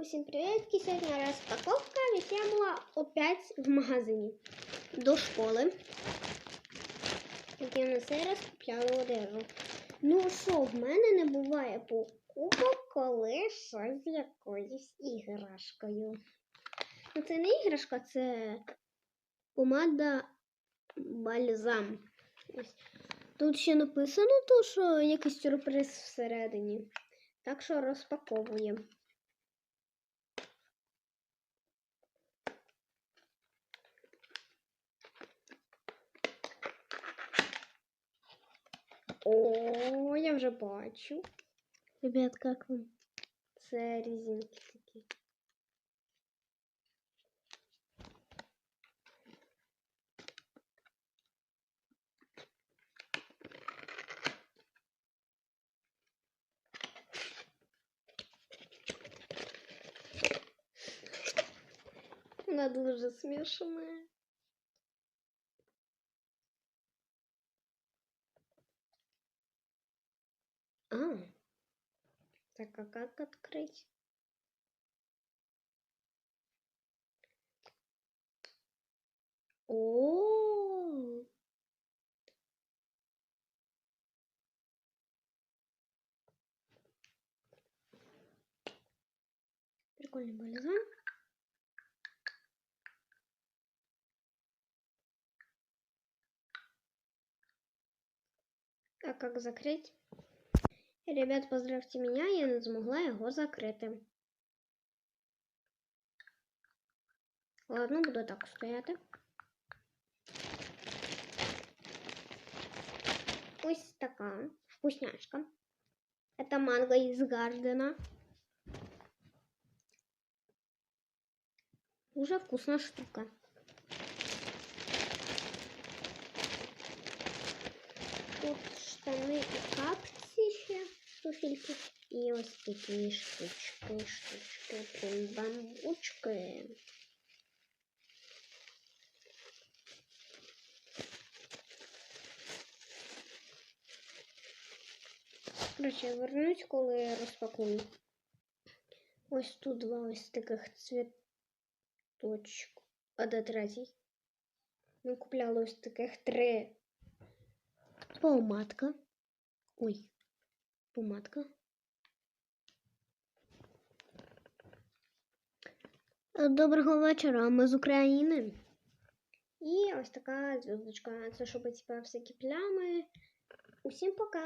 Усім привіт! Сьогодні розпаковка. Ведь я була опять в магазині до школи. Як я на цей раз купляла одежу. Ну що, в мене не буває покупок, коли щось з якоюсь іграшкою. Ну, це не іграшка, це помада бальзам. Тут ще написано, то, що якийсь сюрприз всередині. Так що розпаковуємо. О, я вже бачу. Ребят, как вам? Це резинки такі. Вона дуже смішна. А, так а как открыть? О, прикольный бальзам. А как закрыть? Ребят, поздравьте меня, я не змогла його закрити. Ладно, буду так стояти. Ось така вкусняшка. Это манго из Гардена. Уже вкусная штука. Тут штани і капці ще туфельки. І ось такі штучки, штучки, прям бамбучки. Короче, я вернусь, коли я розпакую. Ось тут два ось таких цвіточку. А де третій? Ми купляли ось таких три. Помадка. Ой, Помадка. Доброго вечора, ми з України. І ось така зв'язочка. Це щоб ці всякі плями. Усім пока!